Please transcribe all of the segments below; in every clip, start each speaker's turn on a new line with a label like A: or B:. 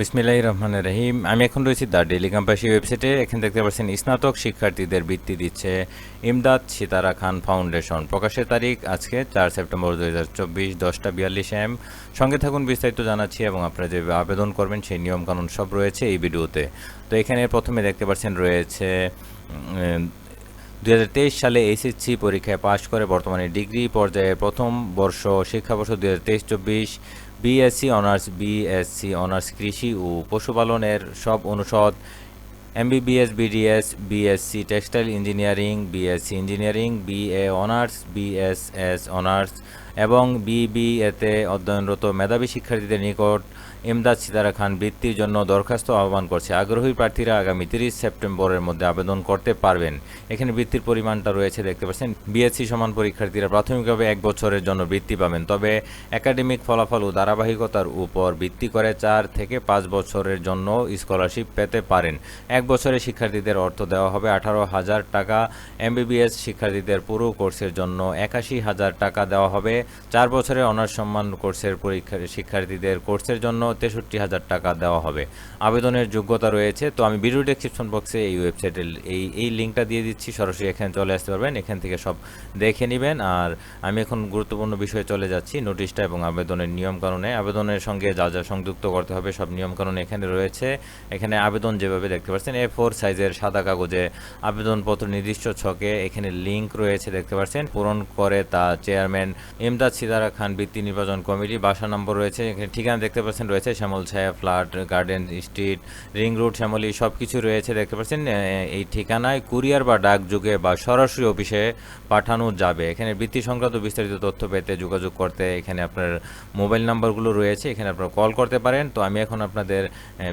A: বিসমিল্লাহ রহমানের রহিম। আমি এখন রয়েছি দ্য ডেলি ক্যাম্পাসি ওয়েবসাইটে। এখানে দেখতে পাচ্ছেন, স্নাতক শিক্ষার্থীদের বৃত্তি দিচ্ছে ইমদাদ সিতারা খান ফাউন্ডেশন। প্রকাশের তারিখ আজকে চার সেপ্টেম্বর দু হাজার চব্বিশ, দশটা বিয়াল্লিশ এম। সঙ্গে থাকুন, বিস্তারিত জানাচ্ছি এবং আপনারা যে আবেদন করবেন, সেই নিয়মকানুন সব রয়েছে এই ভিডিওতে। তো এখানে প্রথমে দেখতে পাচ্ছেন, রয়েছে দু হাজার তেইশ সালে এসএসসি পরীক্ষায় পাশ করে বর্তমানে ডিগ্রি পর্যায়ে প্রথম বর্ষ শিক্ষাবর্ষ দু হাজার তেইশ চব্বিশ বিএসসি অনার্স বিএসসি অনার্স কৃষি ও পশুপালনের সব অনুষদ MBBS BDS BSc textile engineering BSc engineering BA honours BSS honours এবং বিবি এতে অধ্যয়নরত মেধাবী শিক্ষার্থীদের নিকট ইমদাদ সিতারা খান বৃত্তির জন্য দরখাস্ত আহ্বান করছে। আগ্রহী প্রার্থীরা আগামী তিরিশ সেপ্টেম্বরের মধ্যে আবেদন করতে পারবেন। এখানে বৃত্তির পরিমাণটা রয়েছে, দেখতে পাচ্ছেন। বিএসসি সমান পরীক্ষার্থীরা প্রাথমিকভাবে এক বছরের জন্য বৃত্তি পাবেন, তবে একাডেমিক ফলাফল ও ধারাবাহিকতার উপর ভিত্তি করে চার থেকে পাঁচ বছরের জন্য স্কলারশিপ পেতে পারেন। এক বছরে শিক্ষার্থীদের অর্থ দেওয়া হবে আঠারো হাজার টাকা। এমবিবিএস শিক্ষার্থীদের পুরো কোর্সের জন্য একাশি হাজার টাকা দেওয়া হবে। চার বছরের অনার্স সম্মান কোর্সের পরীক্ষার শিক্ষার্থীদের কোর্সের জন্য তেষট্টি হাজার টাকা দেওয়া হবে। আবেদনের যোগ্যতা রয়েছে, তো আমি ভিডিও ডেসক্রিপশন বক্সে এই ওয়েবসাইটের এই এই লিঙ্কটা দিয়ে দিচ্ছি, সরাসরি এখানে চলে আসতে পারবেন, এখান থেকে সব দেখে নেবেন। আর আমি এখন গুরুত্বপূর্ণ বিষয়ে চলে যাচ্ছি, নোটিশটা এবং আবেদনের নিয়মকানুনে। আবেদনের সঙ্গে যা যা সংযুক্ত করতে হবে, সব নিয়মকানুন এখানে রয়েছে। এখানে আবেদন যেভাবে দেখতে পাচ্ছেন এ ফোর সাইজের সাদা কাগজে আবেদনপত্র নির্দিষ্ট ছকে এখানে লিঙ্ক রয়েছে, দেখতে পাচ্ছেন। পূরণ করে তা চেয়ারম্যান ইমদাদ সিদারা খান বৃত্তি নির্বাচন কমিটি বাসা নম্বর রয়েছে, এখানে ঠিকানা দেখতে পাচ্ছেন রয়েছে, Shyamal Chhaya flat, garden street, ring road, Shyamoli সব কিছু রয়েছে দেখতে পাচ্ছেন এই ঠিকানায় কুরিয়ার বা ডাক যুগে বা সরাসরি অফিসে পাঠানো যাবে। এখানে বৃত্তি সংক্রান্ত বিস্তারিত তথ্য পেতে যোগাযোগ করতে এখানে আপনার মোবাইল নাম্বারগুলো রয়েছে, এখানে আপনারা কল করতে পারেন। তো আমি এখন আপনাদের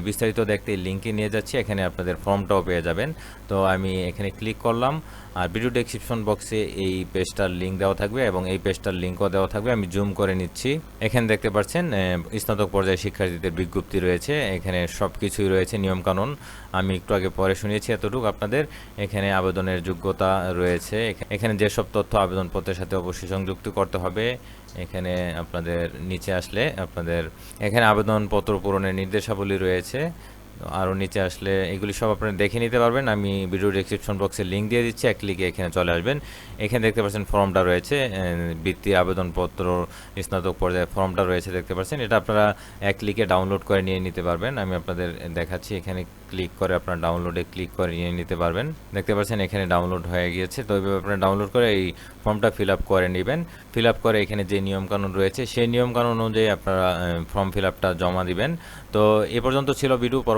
A: বিস্তারিত দেখতে লিঙ্কে নিয়ে যাচ্ছি, এখানে আপনাদের ফর্মটাও পেয়ে যাবেন। তো আমি এখানে ক্লিক করলাম, আর ভিডিও ডেসক্রিপশন বক্সে এই পেজটার লিঙ্ক দেওয়া থাকবে এবং এই পেজটার লিঙ্কও দেওয়া থাকবে, আমি জুম করে নিচ্ছি। এখানে দেখতে পাচ্ছেন স্নাতক পর্যায়ে শিক্ষার্থীদের বিজ্ঞপ্তি রয়েছে, এখানে সব কিছুই রয়েছে, নিয়মকানুন। আমি একটু আগে পরে শুনিয়েছি এতটুকু আপনাদের, এখানে আবেদনের যোগ্যতা রয়েছে, এখা- এখানে যেসব তথ্য আবেদনপত্রের সাথে অবশ্যই সংযুক্ত করতে হবে, এখানে আপনাদের নিচে আসলে আপনাদের, এখানে আবেদনপত্র পূরণের নির্দেশাবলী রয়েছে আরও নিচে আসলে এগুলি সব আপনারা দেখে নিতে পারবেন। আমি ভিডিও ডেসক্রিপশন বক্সে লিঙ্ক দিয়ে দিচ্ছি, এক ক্লিকে এখানে চলে আসবেন। এখানে দেখতে পাচ্ছেন ফর্মটা রয়েছে বৃত্তি আবেদনপত্র, স্নাতক পর্যায়ে ফর্মটা রয়েছে দেখতে পাচ্ছেন। এটা আপনারা এক ক্লিকে ডাউনলোড করে নিয়ে নিতে পারবেন। আমি আপনাদের দেখাচ্ছি, এখানে ক্লিক করে আপনারা ডাউনলোডে ক্লিক করে নিয়ে নিতে পারবেন। দেখতে পাচ্ছেন এখানে ডাউনলোড হয়ে গিয়েছে। তো এইভাবে আপনারা ডাউনলোড করে এই ফর্মটা ফিল আপ করে নেবেন। ফিল আপ করে এখানে যে নিয়মকানুন রয়েছে, সেই নিয়মকানুন অনুযায়ী আপনারা ফর্ম ফিল আপটা জমা দিবেন। তো এ পর্যন্ত ছিল ভিডিও